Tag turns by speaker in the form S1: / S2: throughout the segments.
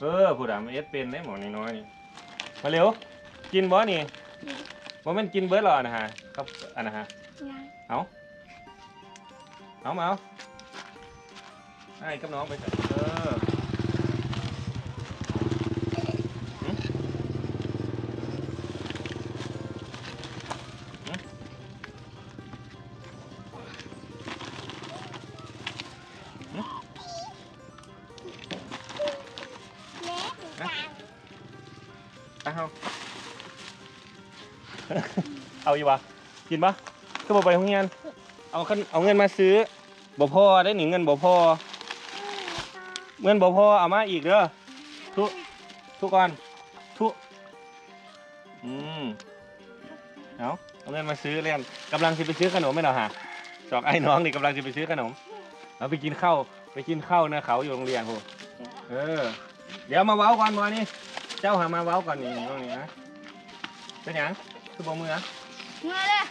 S1: เออผู้ดำเอสเป็นได้หมอน้อยๆนี่มาเร็ว กินบ่นี่บ่แม่นกินเบิร์ดหรอนะฮะครับอันนะฮะ
S2: ยัง
S1: เอาเอามาเอาไอ้กับน้องไปใส่เออ
S2: เอา
S1: เอาอยู่วะกินปะก็บอกไปโรงเรียนเอาคันเอาเงินมาซื้อบ่พอได้หนิเงินบ่พอเงินบ่พอเอามาอีกเด้อทุทุกคนทุอืมเอาเอาเงินมาซื้อเรียนกำลังจะไปซื้อขนมไหมเนาะฮะจอกไอ้น้องนี่กำลังจะไปซื้อขนมเอาไปกินข้าวไปกินข้าวนะเขาอยู่โรงเรียนโหเออ เดี๋ยวมาเว้าก่อนวันนี้ เจ้าหามาเว้าก่อนนี่ตรงนี้นะเป็นหยังคือบ่มือ
S2: เงยเลย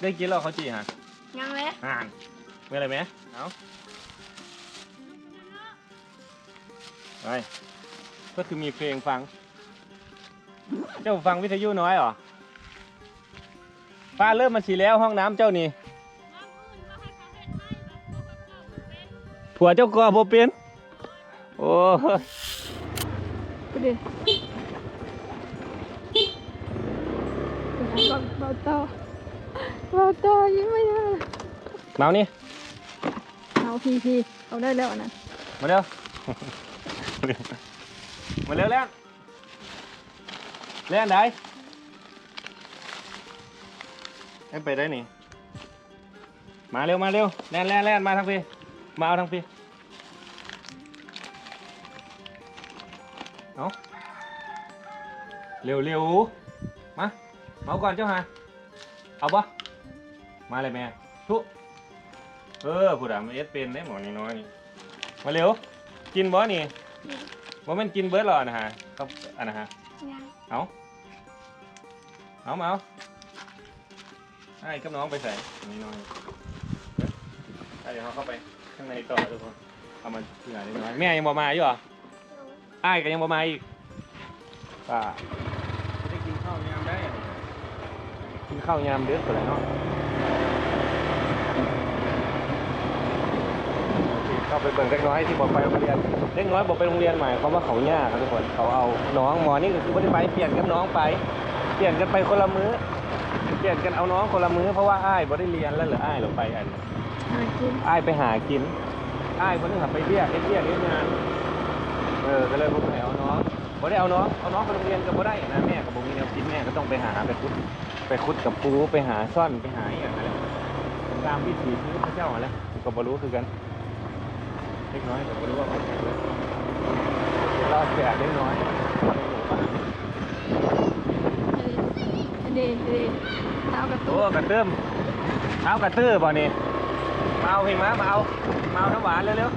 S1: ได้กินแล้วเขาจีฮะ
S2: ยังเลย
S1: อ่านเมื่อไรไหมเอาไปก็คือมีเพลงฟัง เจ้าฟังวิทยุน้อยเหรอฟ้าเริ่มมาฉีแล้วห้องน้ำเจ้านี่ผัวเจ้าก็บ่เป็นโอ้ ย
S2: กูดิเบาต่อเบาต่อยิ้มไม่ได้
S1: เมานี่
S2: เอาพีพีเอาได้แล้วนะ
S1: มาเร็ว มาเร็วเล่นเล่นได้เล่นไปได้นี่ มาเร็วมาเร็วแล่นแล่นแล่นมาทางพี่มาเอาทางพี่ เร็วเร็วมามาเอาก่อนเจ้าฮะเอาปะมาเลยแม่ทุเออผู้ดำเอสเป็นได้หมอนี่น้อยนี่มาเร็ว กินบ่นี่บ่แม่นกินเบิร์ดหรอนะฮะครับอันนะฮะ
S2: ยัง
S1: เอาเอามาเอาไอ้กับน้องไปใส่นี่น้อยเดี๋ยวเขาเข้าไปข้างในต่อทุกคนเอามาเหลือนิดน้อยแม่ยังบ่มาอยู่เหรอไอ้ายก็ยังบ่มาอีกป่าไม่ได้กิน ข้าวยามได้กินข้าวยามเดือดไปเลยเนาะเข้าไปเบิ่งเล็กน้อยที่บอกไปโรงเรียนเล็กน้อยบอกไปโรงเรียนใหม่เขาว่าเขายากครับทุกคนเขาเอาน้องหมอนี่ก็คือไม่ได้ไปเปลี่ยนกับน้องไป เปลี่ยนกันไปคนละมื้อเปลี่ยนกันเอาน้องคนละมื้อเพราะว่าอ้ายบ่ได้เรียนแล้วเหรืออ้ายเราไปอัน
S2: หากิน
S1: อ้ายไปหากินอ้ายคนนึงหับไปเรียกเอ็ดเรียกเอ็ดงานเออก็เลยผมให้เอาน้อง บ่ได้เอาน้องเอาน้องไปโรงเรียนก็บ่ได้นะแม่กับบ่มีแนวกินแม่ก็ต้องไปหาไปคุดไปคุดกับปูไปหาซ่อนไปหาอหย่างไรตามวิถีชีวิตพระเจ้าอะไรก็บ่รู้คือกันเล็กน้อยก็บ่รู้ว่าเป็นยังไงเดี๋ยวเราแก่เล็กน้อย
S2: เดเดเท้ากระ
S1: โอ้
S2: ตุ้น
S1: กระเติมเท้ากระตื้อบ่นี่มาเอาเพลงมามาเอามาเอาน้ำหวานเร็ว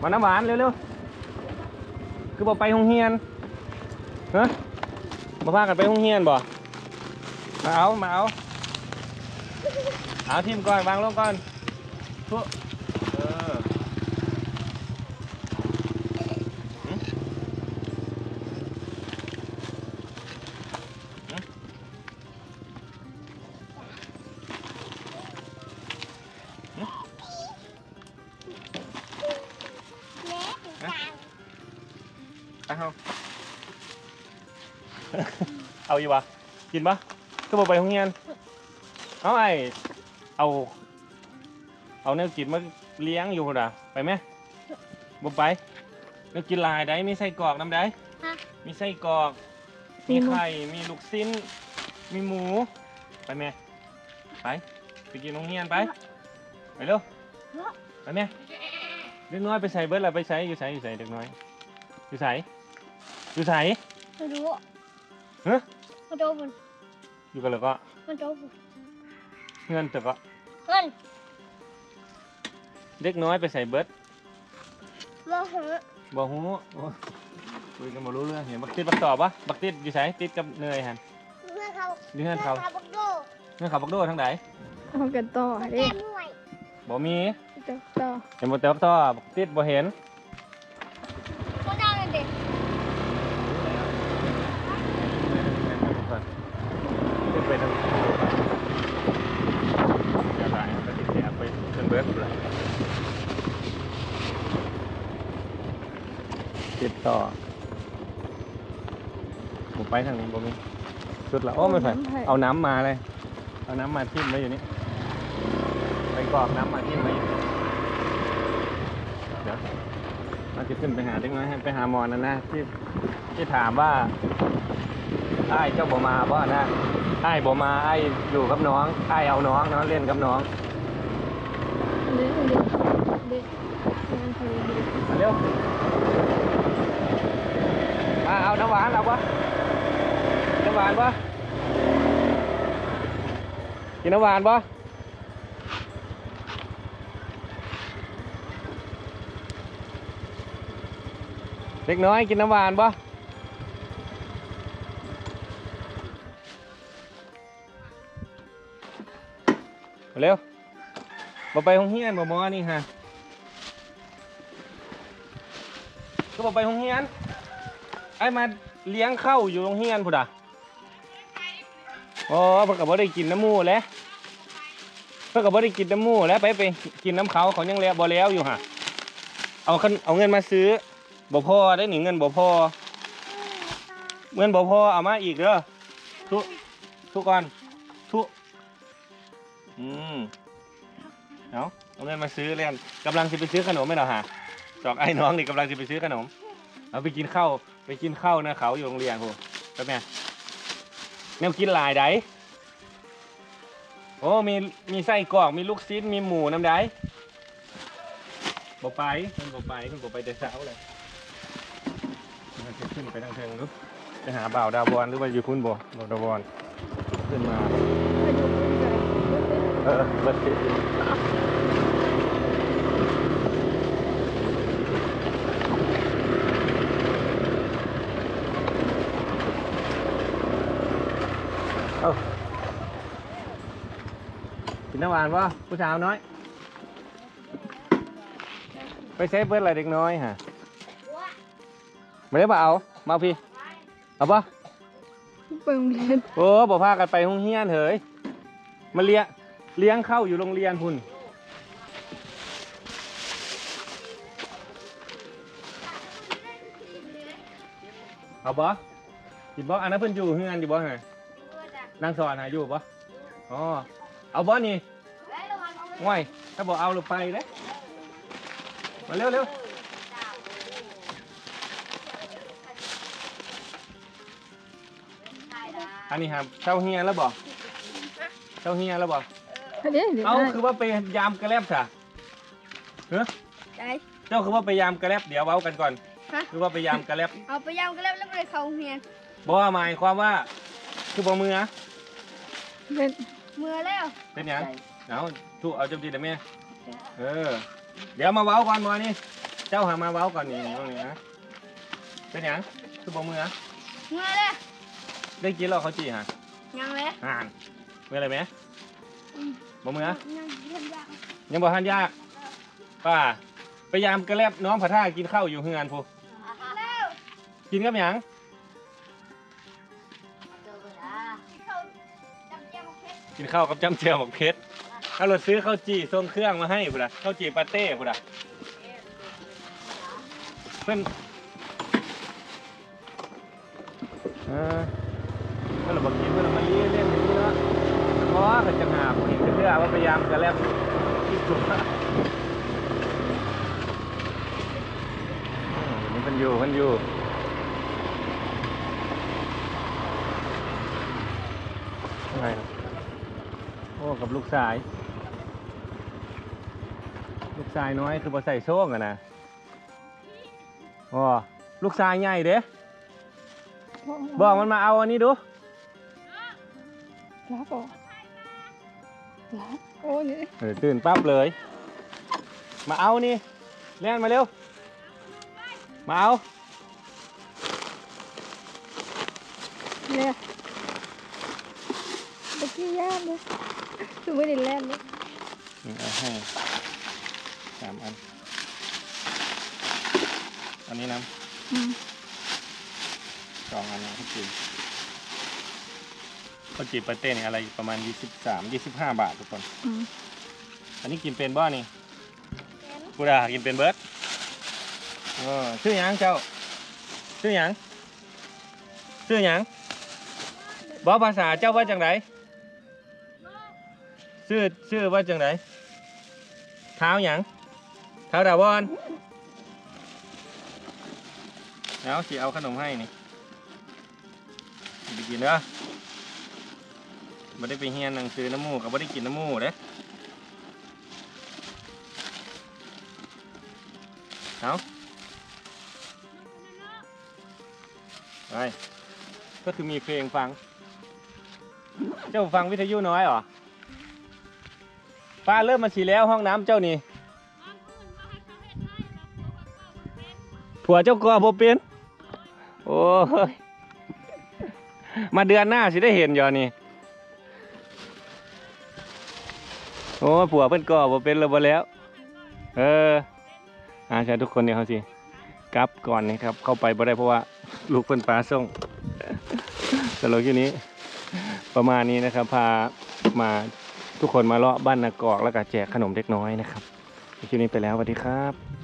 S1: มาน้ำหวานเร็วๆ คือบอกไปโรงเรียนฮะมาพากันไปโรงเรียนบ่ มาเอา มาเอา เอาทีมก่อน วางลงก่อนทุก เอาเอาอยู่วะกินปะก็บอกไปโรงเรียนเอาไอเอา เอาแนวกินมาเลี้ยงอยู่พุ่นน่ะไปไหมบ่ไปแนวกินหลายได้มีไส้กรอกน้ำได้
S2: ฮะ
S1: มีไส้กรอก มีไข่ มีลูกชิ้น มีหมู ไปไหมไปไปกินโรงเรียนไป ไปเร็วไปไหมเด็กน้อยไปใส่เบิร์ดละไปใส่อยู่ใส่อยู่ใส่เด็กน้อยอยู่ใส่ อยู่ใส่
S2: ไม่รู้
S1: ฮะ
S2: มันโดนมัน
S1: อยู่กันเลยก็
S2: มันโดนมัน
S1: เงินแต่ก็
S2: เงิน
S1: เด็กน้อยไปใส่เบิร์ด
S2: โมโห
S1: บอกหูโอ้คุยกันมารู้เรื่องเห็นบักติดบักตอบปะบักติดอยู่ใส่ติดกับเนยหัน
S2: เมื่อเขา
S1: อยู่เงินเขา
S2: บักโด
S1: เงินเขาบักโดทั้งใด
S2: เอากันต่อเด้
S1: บ่มี
S2: ไปต่อต่อ
S1: เห็นบ่เตอกท่อติดบ่เห็น
S2: ก็นั่งเลยเด็ก
S1: ขึ้นไปทางจะไหลก็ติดแอบไปจนเบิดเลย ติดต่อผมไปทางนี้บ่มีสุดละโอ้ไม่ใช่เอาน้ำมาเลย เอาน้ำมาทิ่มไว้อยู่นี่ไปกรอกน้ำมาทิ่มไว้อยู่เดี๋ยวเราจะขึ้นไปหาเด็กน้อยให้ไปหาหมอนั่นนะที่ที่ถามว่าไอ้ายเจ้าบ่มาบ่นะไอ้ายบ่มาไอ้ายอยู่กับน้องไอ้ายเอาน้องเนาะเล่นกับน้อง
S2: เด็กเด็กเด็กงานทะเลเด็ก
S1: มาเร็วมา เอาน้ำหวานเอาปะน้ำหวานปะกินน้ำหวานปะเด็กน้อยกินน้ำหวานปะเร็วมาไปห้องเฮียนบ่มอนี่ฮะก็บอกไปโรงเรียน ไอ้มาเลี้ยงเข้าวอยู่โรงเรียนพุดอะอ๋อเพิ่นก็บ่ได้กินน้ำหมูแหล้วเพิ่นก็บ่ได้กินน้ำหมูแหล้วไปไปกินน้ำเขาเขายังแล้วบ่แล้วอยู่ฮะเอาคันเอาเงินมาซื้อบ่พอได้หนิเงินบ่พอเงินบ่พอเอามาอีกเด้อทุทุก่อนทุอืมเอาเอาเงินมาซื้อเรียนกำลังสิไปซื้อขนมไหมเหรอฮะจอกไอ้น้องนี่กำลังจะไปซื้อขนม เอาไปกินข้าว ไปกินข้าวนะเขาอยู่โรงเรียนโหแล้วแม่แนวกินหลายไดโอ้มีมีไส้กรอกมีลูกชิ้นมีหมูน้ำไดบ่ไปมันบ่ไปมันบ่ไปแต่เช้าเลยมันจะขึ้นไปทางเทิงหรือไปหาบ่าวดาวบอลหรือว่าอยู่พุ่นบ่บ่าวดาวบอลขึ้นมา
S2: อายุเท่าไหร่
S1: เออเบิดสิเนน้ำหวานปะผู้สาวน้อย ไปใช้เบิดอะไรเด็กน้อยฮะไม่ได้มาเอามาเอาพี่ เอาปะ
S2: ไปโรงเรียน
S1: โอ้บอกพากันไปห้องเฮียนเถยมาเลี้ยงเลี้ยงเข้าอยู่โรงเรียนพุ่นเอาบ่กินบ่อันนั้นเพิ่นอยู่เฮือนอยู่บ่ฮะนางสอนหาอยู่บ่อ๋อ เอาบ่นี่ง่อยถ้าบ่เอาเราไปเด้มาเร็วเร็วอันนี้ครับเช่าเฮียนแล้วบ่เช่าเฮียนแล้วบ่
S2: เด็กเด็ก
S1: เอาคือว่าไปยามกระแลบจ้ะเฮ้ย
S3: ใจ
S1: เจ้าคือว่าไปยามกระแลบเดี๋ยวเว้ากันก่อน
S3: ฮะ
S1: คือว่าไปยามกระแลบ
S3: เอาไปยามกันแล้วแล้วไปเข้าโรงเรียน
S1: บ่หมายความว่าคือบ่มือ
S2: เป็น
S3: เมื่อแล้ว
S1: เป็นหยังเอาถูกเอาจำดีแต่แม่เออ เดี๋ยวมาเว้าก่อนบ่นี่ เจ้าหามาเว้าก่อนนี่ตรงนี้นะเป็นหยังคือบ่มือ
S3: เมื่อแล้ว
S1: ได้กินแล้วเขาวจีฮะ
S3: ยังเลย
S1: ห่านมืออะไรไหมบ่มือ
S3: ยังเรียนยาก
S1: ยังบ่ทันยากป้าไปยามกระแลบน้องผาท่ากินข้าวอยู่เฮือนพู
S3: แล้ว
S1: กินกับหยัง กินข้าวกับจ้ำเจียวหมกเพชรถ้าเราซื้อข้าวจี่ทรงเครื่องมาให้พุ่นะข้าวจี่ปาเต้พุ่นะเพื่อนเออเพื่อนเราบอกกินเพื่อนเรามาเลี้ยเล่นอย่างนี้เนาะเพราะว่าเขาจะหาผู้หญิงเพื่อว่าพยายามจะแลบที่สุดละนี่มันอยู่มันอยู่ยังไงนะ โอ้กับลูกชาย ลูกชายน้อยคือบ่ใส่โซ่งอะนะโอ้ลูกชายใหญ่เด้บอกมันมาเอาอันนี้ดู
S2: รับอะรับโอ้ย
S1: เออตื่นปั๊บเลย มาเอานี่เล่นมาเร็ว มาเอา
S2: เนี่ยตะกี้ย่านเลย คือไม่ได้แล่นเลย
S1: อืมเอาให้สามอัน อันนี้น้
S2: อืมำ
S1: สองอันนะข้าวจีบข้าวจีบปาเต้นี่อะไรประมาณยี่สิบสามยี่สิบห้าบาททุกคน
S2: อืม
S1: อันนี้กินเป็นบ้านี่กูด่ากินเป็นเบิร์ดเออชื่อหยังเจ้า ชื่อหยัง ชื่อหยังบอกภาษาเจ้าว่าจังได ชื่อชื่อว่าจังไดเท้าหยังเท้าดาวอนเอาสิเอาขนมให้นี่ไปกินเด้อไม่ได้ไปเฮียนหนังสือน้ำมูกกับไม่ได้กินน้ำมูกเด้เอาไปก็คือมีเพลงฟัง เจ้าฟังวิทยุน้อยเหรอ ป้าเริ่มมาสีแล้วห้องน้ำเจ้านี่ผัวเจ้าก็บ่เป็นโอ้ยมาเดือนหน้าสิได้เห็นอยู่นี่โอ้ยผัวเพิ่นก็บ่เป็นแล้วบ่แล้ว เอออาใช่ทุกคนเนี่ยเขาสิกลับก่อนนะครับ เข้าไปบ่ได้เพราะว่าลูกเพิ่นปลาส่ง สำหรับคลิปนี้ ประมาณนี้นะครับ พามา ทุกคนมาเลาะบ้านนากอกแล้วก็แจกขนมเล็กน้อยนะครับคลิปนี้ไปแล้วสวัสดีครับ